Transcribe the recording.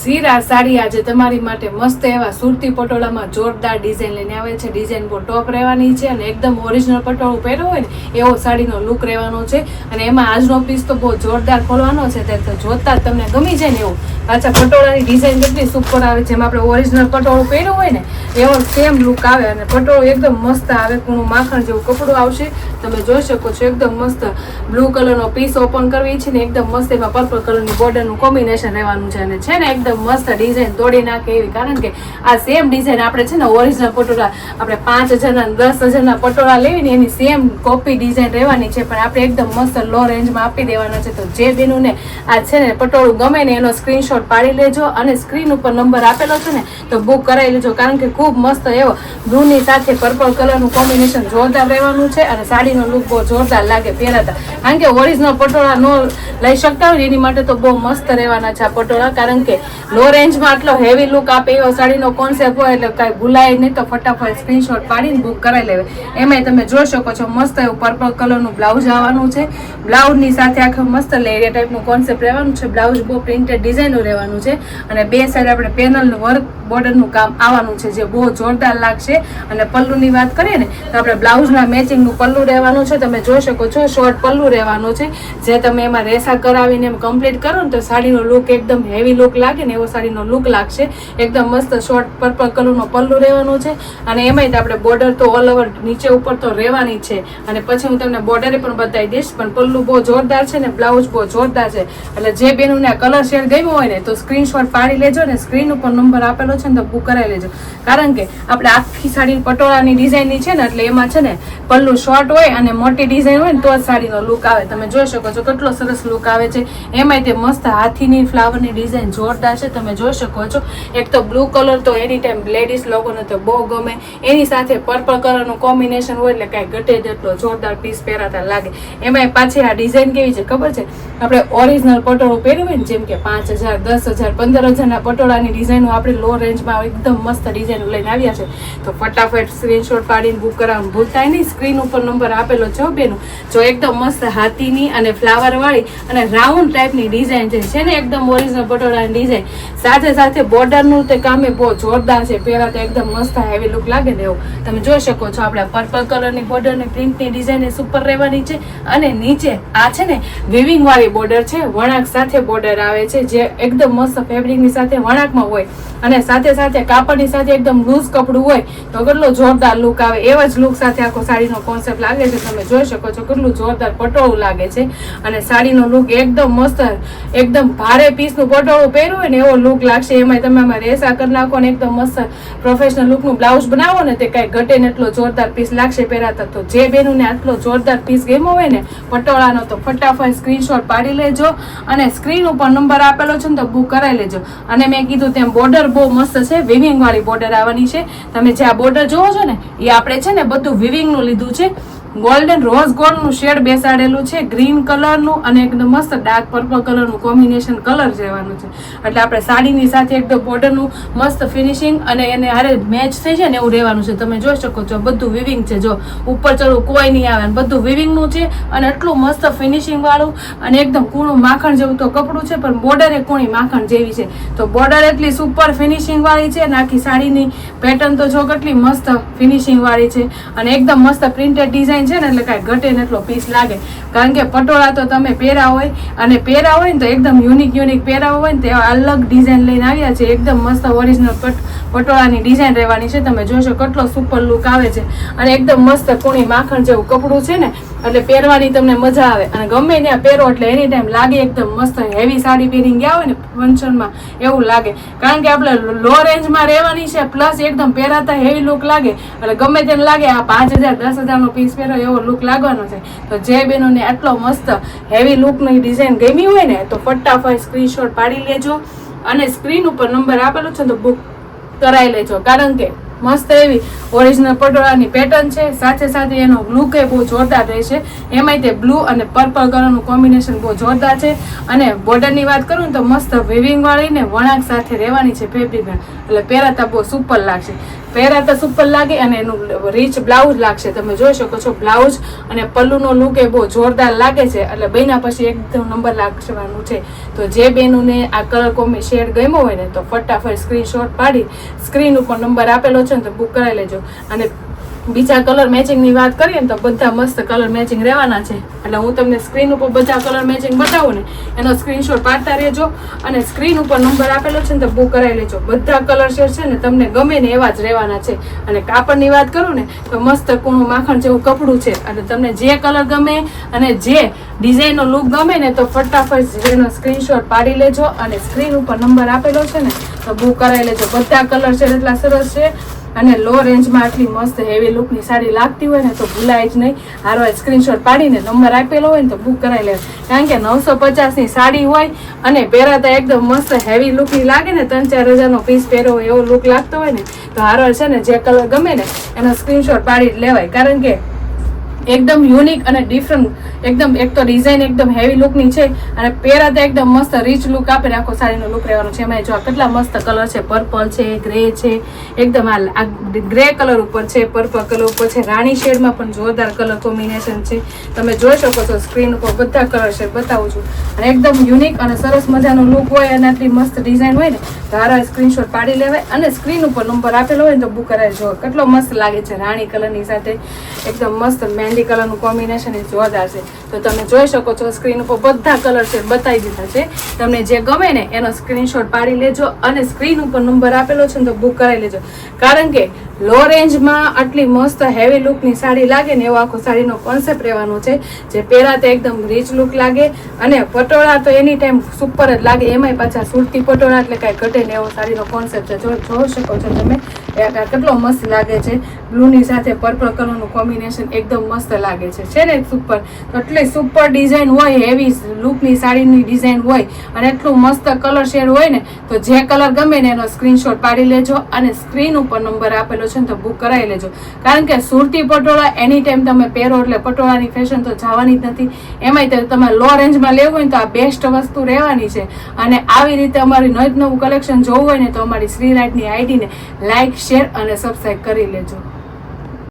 સીરા સાડી આજે તમારી માટે મસ્ત એવા સુરતી પટોળામાં જોરદાર ડિઝાઇન લઈને આવે છે. ડિઝાઇન બહુ ટોપ રહેવાની છે અને એકદમ ઓરિજિનલ પટોળું પહેર્યું હોય ને, એવો સાડીનો લુક રહેવાનો છે. અને એમાં આજનો પીસ તો બહુ જોરદાર ખોલવાનો છે. તે જોતા જ તમને ગમી જાય ને એવું. પાછા પટોળાની ડિઝાઇન કેટલી સુપર આવે જેમ આપણે ઓરિજિનલ પટોળું પહેર્યું હોય ને, એવો સેમ લુક આવે અને પટોળું એકદમ મસ્ત આવે, કૂણું માખણ જેવું કપડું આવશે. તમે જોઈ શકો છો, એકદમ મસ્ત બ્લુ કલરનો પીસ ઓપન કરવી છે ને, એકદમ મસ્ત એમાં પર્પલ કલરની બોર્ડરનું કોમ્બિનેશન રહેવાનું છે. અને છે ને એકદમ મસ્ત ડિઝાઇન તોડી નાખે એવી. કારણ કે આ સેમ ડિઝાઇન આપણે છે ને ઓરિજિનલ પટોળા, આપણે પાંચ હજારના દસ હજારના પટોળા લેવીને એની સેમ કોપી ડિઝાઇન રહેવાની છે. પણ આપણે એકદમ મસ્ત લો રેન્જમાં આપી દેવાના છે. તો જે બેનુને આ છે ને પટોળું ગમે ને એનો સ્ક્રીનશોટ પાડી લેજો અને સ્ક્રીન ઉપર નંબર આપેલો છે ને, તો બુક કરાવી લેજો. કારણ કે ખૂબ મસ્ત એવો બ્લુની સાથે પર્પલ કલરનું કોમ્બિનેશન જોરદાર રહેવાનું છે અને સાડીનો લુક બહુ જોરદાર લાગે પહેરાતા કારણ કે ઓરિજિનલ પટોળા નો લઈ શકતા હોય એની માટે તો બહુ મસ્ત રહેવાના છે આ પટોળા. કારણ કે લો રેન્જમાં આટલો હેવી લુક આપે એવો સાડીનો કોન્સેપ્ટ હોય એટલે કાંઈ ભૂલાય નહીં તો ફટાફટ સ્ક્રીનશોટ પાડીને બુક કરાવી લેવે. એમાંય તમે જોઈ શકો છો મસ્ત એવું પર્પલ કલરનું બ્લાઉઝ આવવાનું છે. બ્લાઉઝની સાથે આખું મસ્ત લેરિયા ટાઈપનું કોન્સેપ્ટ રહેવાનું છે. બ્લાઉઝ બહુ પ્રિન્ટેડ ડિઝાઇનનું રહેવાનું છે. અને બે સાઈડ આપણે પેનલનું વર્ક બોર્ડરનું કામ આવવાનું છે, જે બહુ જોરદાર લાગશે. અને પલ્લુની વાત કરીએ ને, તો આપણે બ્લાઉઝના મેચિંગનું પલ્લું રહેવાનું છે. તમે જોઈ શકો છો, શોર્ટ પલ્લું રહેવાનું છે. જે તમે એમાં રેસા કરાવીને એમ કમ્પ્લીટ કરો ને, તો સાડીનો લુક એકદમ હેવી લુક લાગે ને, એવો સાડીનો લુક લાગશે. એકદમ મસ્ત શોર્ટ પર્પલ કલરનો પલ્લું રહેવાનું છે. અને એમાંય તો આપણે બોર્ડર તો ઓલ ઓવર નીચે ઉપર તો રહેવાની છે. અને પછી હું તમને બોર્ડરે પણ બતાવી દઈશ, પણ પલ્લું બહુ જોરદાર છે ને, બ્લાઉઝ બહુ જોરદાર છે. એટલે જે બેનોને કલર શેડ ગમ્યો હોય ને, તો સ્ક્રીનશોટ પાડી લેજો ને સ્ક્રીન ઉપર નંબર આપેલો છે ને તો બુક કરાવી લેજો. કારણ કે આપણે આખી સાડી પટોળાની ડિઝાઇનની છે ને, એટલે એમાં છે ને પલ્લું શોર્ટ હોય અને મોટી ડિઝાઇન હોય ને, તો જ સાડીનો લુક આવે. તમે જોઈ શકો છો કેટલો સરસ લુક આવે છે. એમાંય તે મસ્ત હાથીની ફ્લાવરની ડિઝાઇન જોરદાર છે. તમે જોઈ શકો છો. એક તો બ્લુ કલર તો એની ટાઈમ લેડીઝ લોકોને તો બહુ ગમે. એની સાથે પર્પલ કલરનું કોમ્બિનેશન હોય એટલે કાંઈ ઘટે જેટલો જોરદાર પીસ પહેરાતા લાગે. એમાંય પાછી આ ડિઝાઇન કેવી છે ખબર છે? આપણે ઓરિજિનલ પટોળું પહેર્યું હોય ને, જેમ કે પાંચ હજાર, દસ હજાર, પંદર હજારના પટોળાની ડિઝાઇનો આપણે લો રેન્જમાં એકદમ મસ્ત ડિઝાઇન લઈને આવ્યા છે. તો ફટાફટ સ્ક્રીનશોટ પાડીને બુક કરાવવાનું ભૂલતા નહીં. સ્ક્રીન ઉપર નંબર આપેલો છે બેનો? જો એકદમ મસ્ત હાથીની અને ફ્લાવર વાળી અને રાઉન્ડ ટાઈપની ડિઝાઇન છે. છે ને એકદમ ઓરિજિનલ પટોળાની ડિઝાઇન સાથે સાથે બોર્ડરનું તે કામે બહુ જોરદાર છે. પહેલા તો એકદમ મસ્ત હેવી લુક લાગે ને એવું. તમે જોઈ શકો છો આપણે પર્પલ કલરની બોર્ડરની પ્રિન્ટની ડિઝાઇન એ સુપર રહેવાની છે. અને નીચે આ છે ને વિવિંગ વાળી બોર્ડર છે. વણાક સાથે બોર્ડર આવે છે. જે એકદમ મસ્ત ફેબ્રિકની સાથે વણાકમાં હોય. અને સાથે સાથે સાથે કાપડની સાથે એકદમ લૂઝ કપડું હોય તો કેટલો જોરદાર લુક આવે. એવા જ લુક સાથે આખો સાડીનો કોન્સેપ્ટ લાગે છે. તમે જોઈ શકો છો કેટલું જોરદાર પટોળું લાગે છે. અને સાડીનો લુક એકદમ મસ્ત, એકદમ ભારે પીસનું પટોળું પહેર્યું હોય ને એવો લુક લાગશે. એમાં તમે આમાં રેસા કરી નાખો ને એકદમ મસ્ત પ્રોફેશનલ લુકનું બ્લાઉઝ બનાવો ને તે કાંઈ ઘટે ને એટલો જોરદાર પીસ લાગશે પહેરાતા તો. જે બહેનોને આટલો જોરદાર પીસ ગેમો હોય ને પટોળાનો તો ફટાફટ સ્ક્રીનશોટ પાડી લેજો અને સ્ક્રીન ઉપર નંબર આપેલો છે ને તો બુક કરાવી લેજો. અને મેં કીધું તેમ બોર્ડર બહુ મસ્ત છે વિવિંગ વાળી બોર્ડર આવવાની છે. તમે જે આ બોર્ડર જોવો છો ને, એ આપણે છે ને બધું વિવિંગનું લીધું છે. ગોલ્ડન રોઝ ગોલ્ડનું શેડ બેસાડેલું છે ગ્રીન કલરનું અને એકદમ મસ્ત ડાર્ક પર્પલ કલરનું કોમ્બિનેશન કલર રહેવાનું છે. એટલે આપણે સાડીની સાથે એકદમ બોર્ડરનું મસ્ત ફિનિશિંગ અને એને હારે મેચ થઈ જાય ને એવું રહેવાનું છે. તમે જોઈ શકો છો, બધું વિવિંગ છે. જો ઉપર ચડવું કોઈ નહીં આવે બધું વિવિંગનું છે અને એટલું મસ્ત ફિનિશિંગવાળું અને એકદમ કૂણું માખણ જેવું તો કપડું છે, પણ બોર્ડર એ કૂણી માખણ જેવી છે. તો બોર્ડર એટલી સુપર ફિનિશિંગવાળી છે અને આખી સાડીની પેટર્ન તો જો કેટલી મસ્ત ફિનિશિંગવાળી છે અને એકદમ મસ્ત પ્રિન્ટેડ ડિઝાઇન છે ને એટલે કાંઈ ઘટે ને એટલો પીસ લાગે. કારણ કે પટોળા તો તમે પહેરા હોય અને પહેરા હોય ને તો એકદમ યુનિક યુનિક પહેરા હોય ને તે અલગ ડિઝાઇન લઈને આવ્યા છે. એકદમ મસ્ત ઓરિજિનલ પટોળાની ડિઝાઇન રહેવાની છે. તમે જોશો કેટલો સુપર લુક આવે છે. અને એકદમ મસ્ત કૂણી માખણ જેવું કપડું છે ને, એટલે પહેરવાની તમને મજા આવે. અને ગમે ત્યાં પહેરો એટલે એની ટાઈમ લાગે એકદમ મસ્ત. હેવી સાડી પહેરીને ગયા હોય ને, ફંક્શનમાં એવું લાગે. કારણ કે આપણે લો રેન્જમાં રહેવાની છે પ્લસ એકદમ પહેરાતા હેવી લુક લાગે. એટલે ગમે તેને લાગે, આ પાંચ હજાર, દસ હજારનો પીસ પહેરો એવો લુક લાગવાનો છે. તો જે બેનોને આટલો મસ્ત હેવી લુકની ડિઝાઇન ગમી હોય ને, તો ફટાફટ સ્ક્રીનશોટ પાડી લેજો. અને સ્ક્રીન ઉપર નંબર આપેલો છે, તો બુક કરાવી લેજો. કારણ કે મસ્ત એવી ઓરિજિનલ પટોળાની પેટર્ન છે. સાથે સાથે એનો લુક એ બહુ જોરદાર રહેશે. એમાંય તે બ્લુ અને પર્પલ કલરનું કોમ્બિનેશન બહુ જોરદાર છે. અને બોર્ડરની વાત કરું તો મસ્ત વિવિંગ વાળી ને વણાક સાથે રહેવાની છે ફેબ્રિક એટલે પહેરાતા બહુ સુપર લાગશે. પહેરાતા સુપર લાગે અને એનું રીચ બ્લાઉઝ લાગશે. તમે જોઈ શકો છો બ્લાઉઝ અને પલ્લુનો લુક એ બહુ જોરદાર લાગે છે. એટલે બન્યા પછી એકદમ નંબર લાગવાનું છે. તો જે બેનોને આ કલર કોમી શેડ ગમ્યો હોય ને તો ફટાફટ સ્ક્રીનશોટ પાડી. સ્ક્રીન ઉપર નંબર આપેલો છે ને તો બુક કરાવી લેજો. અને બીજા કલર મેચિંગની વાત કરીએ ને તો બધા મસ્ત કલર મેચિંગ રહેવાના છે. એટલે હું તમને સ્ક્રીન ઉપર બધા કલર મેચિંગ બતાવું ને, એનો સ્ક્રીનશોટ પાડતા રહેજો અને સ્ક્રીન ઉપર નંબર આપેલો છે ને તો બુક કરાવી લેજો. બધા કલર શેડ છે ને તમને ગમે ને એવા જ રહેવાના છે. અને કાપડની વાત કરું ને, તો મસ્ત કૂણું માખણ જેવું કપડું છે. અને તમને જે કલર ગમે અને જે ડિઝાઇનનો લુક ગમે ને તો ફટાફટ એનો સ્ક્રીનશોટ પાડી લેજો અને સ્ક્રીન ઉપર નંબર આપેલો છે ને બુક કરાવી લેજો બધા કલર છે એટલા સરસ છે. અને લો રેન્જમાં આટલી મસ્ત હેવી લુકની સાડી લાગતી હોય ને તો ભૂલાય જ નહીં. હારો સ્ક્રીનશોટ પાડીને નંબર આપેલો હોય ને તો બુક કરાવી લે કારણ કે નવસો પચાસની સાડી હોય અને પહેરાતા એકદમ મસ્ત હેવી લુકની લાગે ને, ત્રણ ચાર હજારનો પીસ પહેરો હોય એવો લુક લાગતો હોય ને, તો હારો છે ને જે કલર ગમે ને એનો સ્ક્રીનશોટ પાડી જ લેવાય. કારણ કે એકદમ યુનિક અને ડિફરન્ટ એકદમ એક તો ડિઝાઇન એકદમ હેવી લુકની છે અને પહેરાતા એકદમ મસ્ત રીચ લુક આપે આખો સાડીનો લુક રહેવાનો છે. એમાં જો કેટલા મસ્ત કલર છે. પર્પલ છે ગ્રે છે, એકદમ આ ગ્રે કલર ઉપર છે પર્પલ કલર ઉપર છે. રાણી શેડમાં પણ જોરદાર કલર કોમ્બિનેશન છે. તમે જોઈ શકો છો સ્ક્રીન ઉપર બધા કલર શેડ બતાવું છું. અને એકદમ યુનિક અને સરસ મજાનો લુક હોય અને આટલી મસ્ત ડિઝાઇન હોય ને તો હારા સ્ક્રીનશોટ પાડી લેવાય અને સ્ક્રીન ઉપર નંબર આપેલો હોય ને તો બુક કરાવી જુઓ કેટલો મસ્ત લાગે છે રાણી કલરની સાથે. એકદમ મસ્ત મહેંદી કલરનું કોમ્બિનેશન એ જોરદાર છે. તો તમે જોઈ શકો છો સ્ક્રીન ઉપર બધા કલર છે, બતાવી દીધા છે. તમને જે ગમે ને એનો સ્ક્રીનશોટ પાડી લેજો અને સ્ક્રીન ઉપર નંબર આપેલો છે ને તો બુક કરાવી લેજો. કારણ કે લો રેન્જમાં આટલી મસ્ત હેવી લુકની સાડી લાગે ને એવો આખો સાડીનો કોન્સેપ્ટ રહેવાનો છે, જે પહેરાતે એકદમ રીચ લુક લાગે અને પટોળા તો એની ટાઈમ સુપર જ લાગે. એમાંય પાછા સુરતી પટોળા એટલે કાંઈ ઘટે ને એવો સાડીનો કોન્સેપ્ટ છે. જો જોઈ શકો છો તમે. કેટલો મસ્ત લાગે છે. બ્લુની સાથે પર્પલ કલરનું કોમ્બિનેશન એકદમ મસ્ત લાગે છે. છે ને સુપર એટલે સુપર ડિઝાઇન હોય એવી લુકની સાડીની ડિઝાઇન હોય અને એટલું મસ્ત કલર શેડ હોય ને, તો જે કલર ગમે ને એનો સ્ક્રીનશોટ પાડી લેજો અને સ્ક્રીન ઉપર નંબર આપેલો છે ને તો બુક કરાવી લેજો. કારણ કે સુરતી પટોળા એની ટાઈમ તમે પહેરો એટલે પટોળાની ફેશન તો જવાની જ નથી. એમાંય તમે લો રેન્જમાં લેવું હોય ને તો આ બેસ્ટ વસ્તુ રહેવાની છે. અને આવી રીતે અમારી નવ નવું કલેક્શન જોવું હોય ને તો અમારી શ્રી લાઇટની આઈડીને લાઇક શેર અને સબસ્ક્રાઈબ કરી લેજો.